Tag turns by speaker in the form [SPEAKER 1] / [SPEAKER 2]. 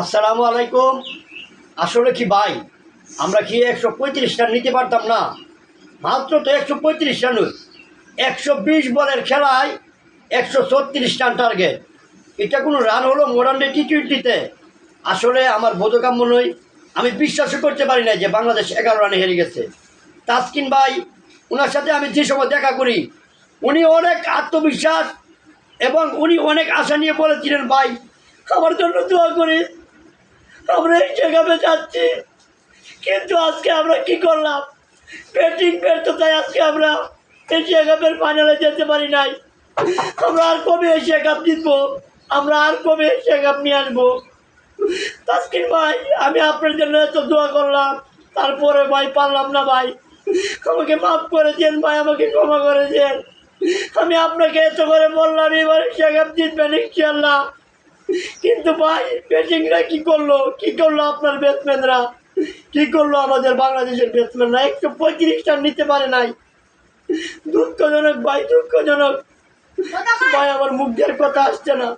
[SPEAKER 1] আসসালামু আলাইকুম। আসলে কি ভাই, আমরা কি একশো পঁয়ত্রিশ রান নিতে পারতাম না? মাত্র তো একশো পঁয়ত্রিশ রান একশো বিশ বলের খেলায় একশো ছত্রিশ রান টার্গেট এটা কোনো রান হলো মডার্ন ডে টি টোয়েন্টিতে আসলে আমার বোধকাম্য নই, আমি বিশ্বাসও করতে পারি না যে বাংলাদেশ এগারো রানে হেরে গেছে। তাসকিন ভাই ওনার সাথে আমি যে সময় দেখা করি, উনি অনেক আত্মবিশ্বাস এবং উনি অনেক আশা নিয়ে বলেছিলেন, ভাই, আমার জন্য দোয়া করি আমরা এই জায়গাতে যাচ্ছি। কিন্তু আজকে আমরা কি করলাম? ব্যাটিং ব্যর্থতায় আজকে আমরা এশিয়া কাপের ফাইনালে যেতে পারি নাই। আমরা আর কবে এশিয়া কাপ জিতবো? আমরা আর কবে এশিয়া কাপ নিয়ে আসব? তাসকিন ভাই, আমি আপনার জন্য এত দোয়া করলাম। তারপরে ভাই, পারলাম না ভাই। আমাকে মাফ করে দেন ভাই, আমাকে ক্ষমা করে দেন। আমি আপনাকে এত করে বললাম, এবার কাপ জিতবেন ইনশাল্লাহ কিন্তু ভাই ব্যাটিংরা কি করল? কি করল আপনার ব্যাটসম্যানরা কি করল আমাদের বাংলাদেশের ব্যাটসম্যানরা একশো পঁয়ত্রিশ রান নিতে পারে নাই। দুঃখজনক ভাই দুঃখজনক। ভাই আমার মুখ দিয়ে কথা আসছে না।